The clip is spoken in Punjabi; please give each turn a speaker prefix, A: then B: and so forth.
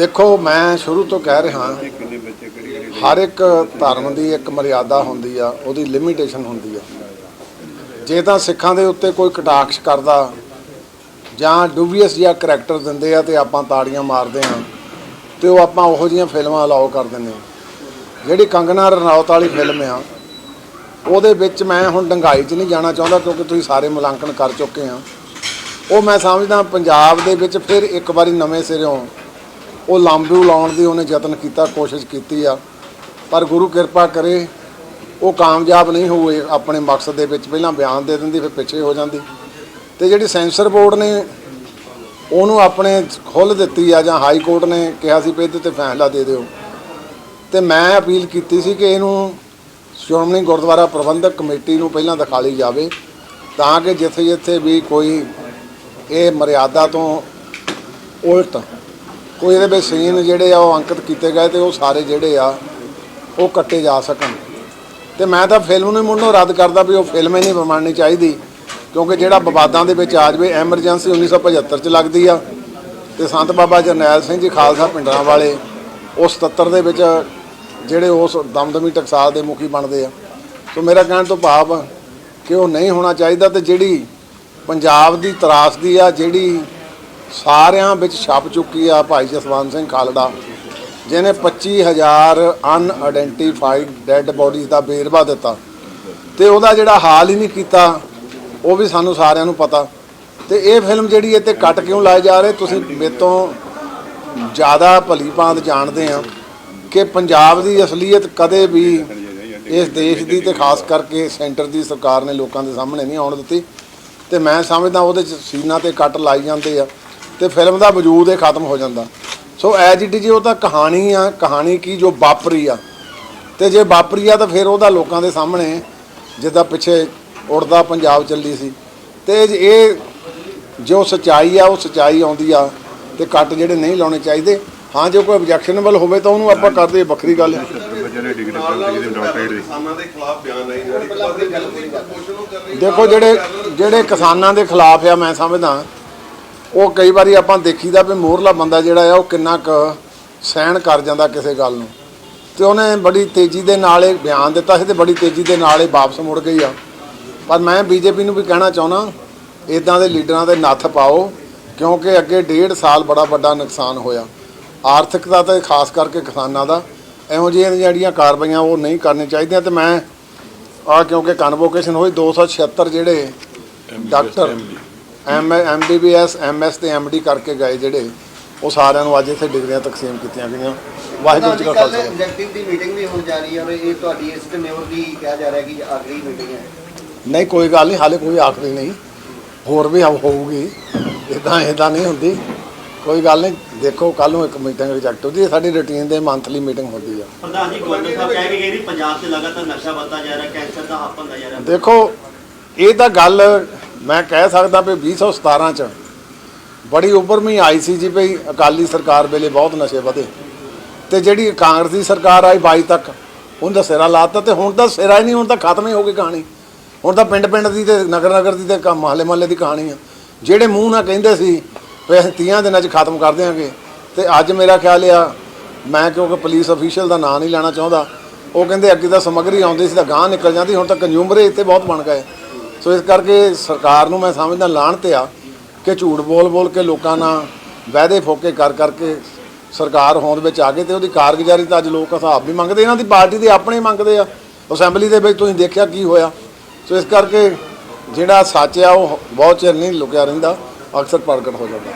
A: ਦੇਖੋ, ਮੈਂ ਸ਼ੁਰੂ ਤੋਂ ਕਹਿ ਰਿਹਾ ਹਰ ਇੱਕ ਧਰਮ ਦੀ ਇੱਕ ਮਰਿਆਦਾ ਹੁੰਦੀ ਆ, ਉਹਦੀ ਲਿਮਿਟੇਸ਼ਨ ਹੁੰਦੀ ਆ। ਜੇ ਤਾਂ ਸਿੱਖਾਂ ਦੇ ਉੱਤੇ ਕੋਈ ਕਟਾਕਸ਼ ਕਰਦਾ, ਜਾਂ ਡੂਬੀਅਸ ਜਿਹਾ ਕਰੈਕਟਰ ਦਿੰਦੇ ਆ ਤੇ ਆਪਾਂ ਤਾੜੀਆਂ ਮਾਰਦੇ ਆ ਤੇ ਉਹ ਆਪਾਂ ਉਹੋ ਜਿਹੀਆਂ ਫਿਲਮਾਂ ਅਲਾਉ ਕਰ ਦਿੰਦੇ ਆ ਜਿਹੜੀ ਕੰਗਨਾ ਰਣੌਤ ਵਾਲੀ ਫਿਲਮ ਆ, ਉਹਦੇ ਵਿੱਚ ਮੈਂ ਹੁਣ ਡੰਗਾਈ 'ਚ ਨਹੀਂ ਜਾਣਾ ਚਾਹੁੰਦਾ, ਕਿਉਂਕਿ ਤੁਸੀਂ ਸਾਰੇ ਮੁਲਾਂਕਣ ਕਰ ਚੁੱਕੇ ਆ। ਉਹ ਮੈਂ ਸਮਝਦਾ, ਪੰਜਾਬ ਦੇ ਵਿੱਚ ਫਿਰ ਇੱਕ ਵਾਰੀ ਨਵੇਂ ਸਿਰਿਓਂ ਉਹ ਲਾਂਬੂ ਲਾਉਣ ਦੀ ਉਹਨੇ ਯਤਨ ਕੀਤਾ, ਕੋਸ਼ਿਸ਼ ਕੀਤੀ ਆ। ਪਰ ਗੁਰੂ ਕਿਰਪਾ ਕਰੇ, ਉਹ ਕਾਮਯਾਬ ਨਹੀਂ ਹੋਏ ਆਪਣੇ ਮਕਸਦ ਦੇ ਵਿੱਚ। ਪਹਿਲਾਂ ਬਿਆਨ ਦੇ ਦਿੰਦੀ, ਫਿਰ ਪਿੱਛੇ ਹੋ ਜਾਂਦੀ। ਤੇ ਜਿਹੜੀ ਸੈਂਸਰ ਬੋਰਡ ਨੇ, ਉਹਨੂੰ ਆਪਣੇ ਖੁੱਲ੍ਹ ਦਿੱਤੀ ਆ ਜਾਂ ਹਾਈ ਕੋਰਟ ਨੇ ਕਿਹਾ ਸੀ, ਵੀ ਇਹਦੇ ਤੇ ਫੈਸਲਾ ਦੇ ਦਿਓ। ਤੇ ਮੈਂ ਅਪੀਲ ਕੀਤੀ ਸੀ ਕਿ ਇਹਨੂੰ ਸ਼੍ਰੋਮਣੀ ਗੁਰਦੁਆਰਾ ਪ੍ਰਬੰਧਕ ਕਮੇਟੀ ਨੂੰ ਪਹਿਲਾਂ ਦਿਖਾ ਲਈ ਜਾਵੇ, ਤਾਂ ਕਿ ਜਿੱਥੇ ਜਿੱਥੇ ਵੀ ਕੋਈ ਇਹ ਮਰਿਆਦਾ ਤੋਂ ਉਲਟ ਕੋਈ ਇਹਦੇ ਵਿੱਚ ਸੀਨ ਜਿਹੜੇ ਆ ਉਹ ਅੰਕਿਤ ਕੀਤੇ ਗਏ ਤੇ ਉਹ ਸਾਰੇ ਜਿਹੜੇ ਆ, ਉਹ ਕੱਟੇ ਜਾ ਸਕਣ। ਤੇ ਮੈਂ ਤਾਂ ਫਿਲਮ ਨੂੰ ਮੁੰਨੋਂ ਰੱਦ ਕਰਦਾ ਵੀ ਉਹ ਫਿਲਮ ਹੀ ਨਹੀਂ ਬਣਨੀ ਚਾਹੀਦੀ, ਕਿਉਂਕਿ ਜਿਹੜਾ ਵਿਵਾਦਾਂ ਦੇ ਵਿੱਚ ਆ ਜਾਵੇ, ਐਮਰਜੈਂਸੀ 1975 ਚ ਲੱਗਦੀ ਆ। ਤੇ ਸੰਤ ਬਾਬਾ ਜਰਨੈਲ ਸਿੰਘ ਜੀ ਖਾਲਸਾ ਪਿੰਡਰਾਂ ਵਾਲੇ, ਉਸ 77 ਦੇ ਵਿੱਚ ਜਿਹੜੇ ਉਸ ਦਮਦਮੀ ਟਕਸਾਲ ਦੇ ਮੁਖੀ ਬਣਦੇ ਆ। ਸੋ ਮੇਰਾ ਕਹਿਣ ਤੋਂ ਭਾਵ ਕਿ ਉਹ ਨਹੀਂ ਹੋਣਾ ਚਾਹੀਦਾ ਤੇ ਜਿਹੜੀ ਪੰਜਾਬ ਦੀ ਤਰਾਸਦੀ ਆ, ਜਿਹੜੀ ਸਾਰਿਆਂ ਵਿੱਚ ਛਾਪ ਚੁੱਕੀ ਆ ਭਾਈ ਜਸਵੰਤ ਸਿੰਘ ਖਾਲੜਾ, ਜਿਹਨੇ 25000 ਅਨਆਇਡੈਂਟੀਫਾਈਡ ਡੈੱਡ ਬੋਡੀਜ਼ ਦਾ ਵੇਰਵਾ ਦਿੱਤਾ। ਤੇ ਉਹਦਾ ਜਿਹੜਾ ਹਾਲ ਹੀ ਨਹੀਂ ਕੀਤਾ, ਉਹ ਵੀ ਸਾਨੂੰ ਸਾਰਿਆਂ ਨੂੰ ਪਤਾ। ਤੇ ਇਹ ਫਿਲਮ ਜਿਹੜੀ ਇਹ ਤੇ ਕੱਟ ਕਿਉਂ ਲਾਏ ਜਾ ਰਹੇ, ਤੁਸੀਂ ਮੇਰੇ ਤੋਂ ਜ਼ਿਆਦਾ ਭਲੀ ਭਾਂਤ ਜਾਣਦੇ ਆ ਕਿ ਪੰਜਾਬ ਦੀ ਅਸਲੀਅਤ ਕਦੇ ਵੀ ਇਸ ਦੇਸ਼ ਦੀ ਤੇ ਖਾਸ ਕਰਕੇ ਸੈਂਟਰ ਦੀ ਸਰਕਾਰ ਨੇ ਲੋਕਾਂ ਦੇ ਸਾਹਮਣੇ ਨਹੀਂ ਆਉਣ ਦਿੱਤੀ। ਤੇ ਮੈਂ ਸਮਝਦਾ ਉਹਦੇ ਚ ਸੀਨਾ ਤੇ ਕੱਟ ਲਾਈ ਜਾਂਦੇ ਆ। ਤੇ ਫਿਲਮ ਦਾ ਵਜੂਦ ਇਹ ਖਤਮ ਹੋ ਜਾਂਦਾ। ਸੋ ਐਜ ਇਟ ਜੀ ਉਹ ਤਾਂ ਕਹਾਣੀ ਆ, ਕਹਾਣੀ ਕੀ ਜੋ ਵਾਪਰੀ ਆ। ਤੇ ਜੇ ਵਾਪਰੀ ਆ ਤਾਂ ਫਿਰ ਉਹਦਾ ਲੋਕਾਂ ਦੇ ਸਾਹਮਣੇ ਜਿੱਦਾਂ ਪਿੱਛੇ ਉੜਦਾ ਪੰਜਾਬ ਚੱਲੀ ਸੀ। ਤੇ ਇਹ ਜੋ ਸਚਾਈ ਆ, ਉਹ ਸਚਾਈ ਆਉਂਦੀ ਆ ਤੇ ਕੱਟ ਜਿਹੜੇ ਨਹੀਂ ਲਾਉਣੇ ਚਾਹੀਦੇ। ਹਾਂ, ਜੇ ਕੋਈ ਆਬਜੈਕਸ਼ਨਬਲ ਹੋਵੇ ਤਾਂ ਉਹਨੂੰ ਆਪਾਂ ਕਰਦੇ ਵੱਖਰੀ ਗੱਲ। ਹੈ ਦੇਖੋ ਜਿਹੜੇ ਜਿਹੜੇ ਕਿਸਾਨਾਂ ਦੇ ਖਿਲਾਫ ਆ, ਮੈਂ ਸਮਝਦਾ ਉਹ ਕਈ ਵਾਰੀ ਆਪਾਂ ਦੇਖੀਦਾ ਵੀ ਮੋਹਰਲਾ ਬੰਦਾ ਜਿਹੜਾ ਆ ਉਹ ਕਿੰਨਾ ਕੁ ਸਹਿਣ ਕਰ ਜਾਂਦਾ ਕਿਸੇ ਗੱਲ ਨੂੰ। ਤੇ ਉਹਨੇ ਬੜੀ ਤੇਜ਼ੀ ਦੇ ਨਾਲ ਇਹ ਬਿਆਨ ਦਿੱਤਾ ਸੀ ਤੇ ਬੜੀ ਤੇਜ਼ੀ ਦੇ ਨਾਲ ਇਹ ਵਾਪਸ ਮੁੜ ਗਈ ਆ। ਪਰ ਮੈਂ ਬੀਜੇਪੀ ਨੂੰ ਵੀ ਕਹਿਣਾ ਚਾਹੁੰਦਾ ਇਦਾਂ ਦੇ ਲੀਡਰਾਂ ਦੇ ਨੱਥ ਪਾਓ ਕਿਉਂਕਿ ਅੱਗੇ ਡੇਢ ਸਾਲ ਬੜਾ ਵੱਡਾ ਨੁਕਸਾਨ ਹੋਇਆ। ਆਰਥਿਕਤਾ ਤੇ ਖਾਸ ਕਰਕੇ ਕਿਸਾਨਾਂ ਦਾ ਇਹੋ ਜਿਹੀਆਂ ਜਿਹੜੀਆਂ ਕਾਰਵਾਈਆਂ ਉਹ ਨਹੀਂ ਕਰਨੀਆਂ ਚਾਹੀਦੀਆਂ ਤੇ ਮੈਂ ਆ ਕਿਉਂਕਿ ਕਨਵੋਕੇਸ਼ਨ ਹੋਈ 276 ਜਿਹੜੇ ਡਾਕਟਰ ਐਮ ਐਮਬੀਬੀਐਸ ਐਮਐਸ ਤੇ ਐਮਡੀ ਕਰਕੇ ਗਏ ਜਿਹੜੇ ਉਹ ਸਾਰਿਆਂ ਨੂੰ ਅੱਜ ਇੱਥੇ ਡਿਗਰੀਆਂ ਤਕਸੀਮ ਕੀਤੀਆਂ ਗਈਆਂ। ਵਾਹਿਗੁਰੂ ਜੀ ਕਾ
B: ਕੱਲ
A: ਖਾਲਸਾ।
B: ਐਗਜ਼ੈਕਟਿਵ ਦੀ ਮੀਟਿੰਗ ਵੀ ਹੋਣ ਜਾ ਰਹੀ ਹੈ ਔਰ ਇਹ ਤੁਹਾਡੀ ਇਸ ਟਨਿਓਰ ਦੀ ਕਿਹਾ ਜਾ ਰਿਹਾ ਕਿ ਆਖਰੀ ਮੀਟਿੰਗ ਹੈ।
A: ਨਹੀਂ ਕੋਈ ਗੱਲ ਨਹੀਂ ਹਾਲੇ ਕੋਈ ਆਖਰੀ ਨਹੀਂ। ਹੋਰ ਵੀ ਹੋਊਗੀ। ਇਦਾਂ ਇਦਾਂ ਨਹੀਂ ਹੁੰਦੀ। ਕੋਈ ਗੱਲ ਨਹੀਂ ਦੇਖੋ ਕੱਲ ਨੂੰ ਇੱਕ ਮੀਟਿੰਗ ਰਿਜੈਕਟ ਹੁੰਦੀ ਹੈ। ਸਾਡੀ ਰੁਟੀਨ ਦੇ ਮੰਥਲੀ ਮੀਟਿੰਗ ਹੁੰਦੀ ਆ।
C: ਪ੍ਰਧਾਨ ਜੀ ਗਵਰਨਰ ਸਾਹਿਬ ਕਹਿ ਕੇ ਗਏ ਵੀ ਪੰਜਾਬ 'ਚ ਲਗਾਤਾਰ ਨਸ਼ਾ ਵੱਧਦਾ ਜਾ ਰਿਹਾ ਕੈਂਸਰ ਦਾ ਹੱਪ ਹੁੰਦਾ ਜਾ ਰਿਹਾ।
A: ਦੇਖੋ ਇਹ ਤਾਂ ਗੱਲ ਮੈਂ ਕਹਿ ਸਕਦਾ ਵੀ 2017 ਚ ਬੜੀ ਉੱਭਰਵੀਂ ਆਈ ਸੀ ਜੀ ਭਈ ਅਕਾਲੀ ਸਰਕਾਰ ਵੇਲੇ ਬਹੁਤ ਨਸ਼ੇ ਵਧੇ। ਤੇ ਜਿਹੜੀ ਕਾਂਗਰਸ ਦੀ ਸਰਕਾਰ ਆਈ 22 ਤੱਕ ਉਹਦਾ ਸਿਰਾ ਲਾਤਾ ਤੇ ਹੁਣ ਤਾਂ ਸਿਰਾ ਹੀ ਨਹੀਂ, ਹੁਣ ਤਾਂ ਖਤਮ ਹੀ ਹੋ ਗਈ ਕਹਾਣੀ। ਹੁਣ ਤਾਂ ਪਿੰਡ ਪਿੰਡ ਦੀ ਤੇ ਨਗਰ ਨਗਰ ਦੀ ਤੇ ਮਹੱਲੇ ਮਹੱਲੇ ਦੀ ਕਹਾਣੀ ਆ। ਜਿਹੜੇ ਮੂੰਹ ਨਾਲ ਕਹਿੰਦੇ ਸੀ ਵੀ ਅਸੀਂ 30 ਦਿਨਾਂ 'ਚ ਖਤਮ ਕਰ ਦਿਆਂਗੇ, ਤੇ ਅੱਜ ਮੇਰਾ ਖਿਆਲ ਆ, ਮੈਂ ਕਿਉਂਕਿ ਪੁਲਿਸ ਅਫੀਸ਼ੀਅਲ ਦਾ ਨਾਂ ਨਹੀਂ ਲੈਣਾ ਚਾਹੁੰਦਾ, ਉਹ ਕਹਿੰਦੇ ਅੱਗੇ ਤਾਂ ਸਮੱਗਰੀ ਆਉਂਦੀ ਸੀ ਤਾਂ ਗਾਂ ਨਿਕਲ ਜਾਂਦੀ, ਹੁਣ ਤਾਂ ਕੰਜ਼ਿਊਮਰ ਇੱਥੇ ਬਹੁਤ ਬਣ ਗਏ। ਸੋ ਇਸ ਕਰਕੇ ਸਰਕਾਰ ਨੂੰ ਮੈਂ ਸਮਝਦਾ ਲਾਣ ਤੇ ਆ ਕਿ ਝੂਠ ਬੋਲ ਬੋਲ ਕੇ ਲੋਕਾਂ ਨਾਲ ਵਾਅਦੇ ਫੋਕੇ ਕਰ ਕਰਕੇ ਸਰਕਾਰ ਹੋਂਦ ਵਿੱਚ ਆ ਗਏ ਤੇ ਉਹਦੀ ਕਾਰਗੁਜ਼ਾਰੀ ਤਾਂ ਅੱਜ ਲੋਕ ਹਿਸਾਬ ਵੀ ਮੰਗਦੇ, ਇਹਨਾਂ ਦੀ ਪਾਰਟੀ ਦੇ ਆਪਣੇ ਮੰਗਦੇ ਆ। ਅਸੈਂਬਲੀ ਦੇ ਵਿੱਚ ਤੁਸੀਂ ਦੇਖਿਆ ਕੀ ਹੋਇਆ। ਸੋ ਇਸ ਕਰਕੇ ਜਿਹੜਾ ਸੱਚ ਆ ਉਹ ਬਹੁਤ ਚਿਰ ਨਹੀਂ ਲੁਕਿਆ ਰਹਿੰਦਾ, ਅਕਸਰ ਪ੍ਰਗਟ ਹੋ ਜਾਂਦਾ।